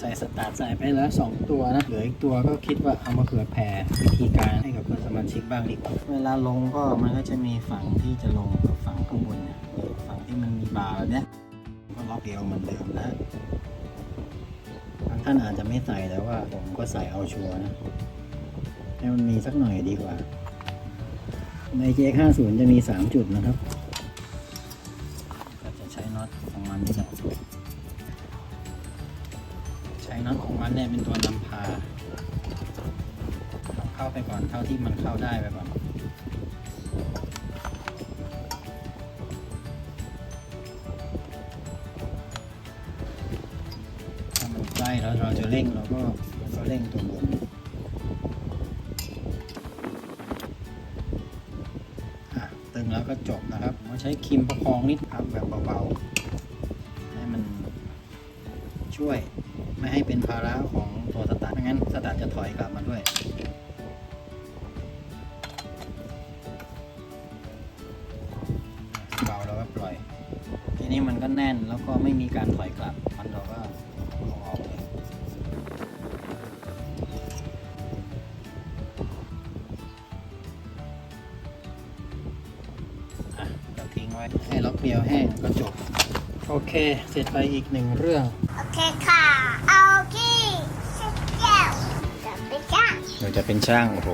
ใส่สตาร์ทใส่ไปแล้วสองตัวนะ เหลืออีกตัวก็คิดว่าเอามาเผื่อแผ่วิธีการให้กับเพื่อนสมาชิกบ้างดีกว่า เวลาลงก็มันก็จะมีฝั่งที่จะลงกับฝั่งข้างบนเนี่ยฝั่งที่มันมีบาร์แบบเนี้ยก็ล็อกเดียวเหมือนเดิมนะบางท่านอาจจะไม่ใส่แต่ว่าผมก็ใส่เอาชัวร์นะให้มันมีสักหน่อยดีกว่า ใน JX50 จะมี 3 จุดนะครับ ก็จะใช้น็อตของมันนี่แหละ ใช้น็อตของมันเนี่ยเป็นตัวนำพา เข้าไปก่อนเท่าที่มันเข้าได้ไปก่อนถ้ามันใกล้แล้วเราจะเร่งเราก็เราก็เร่งตัวบนตึงแล้วก็จบนะครับเราใช้ครีมประคองนิดครับแบบเบาๆ ช่วย ไม่ให้เป็นภาระของตัวสตาร์ทไม่งั้นสตาร์ทจะถอยกลับมาด้วยเบาแล้วก็ปล่อย ทีนี้มันก็แน่นแล้วก็ไม่มีการถอยกลับ มันเราก็เอาออกเลยอะก็ทิ้งไว้ให้ล็อกเดียวแห้งก็จบ โอเค เสร็จไปอีกหนึ่งเรื่อง โอเคค่ะ เอากี้เช็ดแก้วจะไปจ้าเราจะเป็นช่าง โอ้โห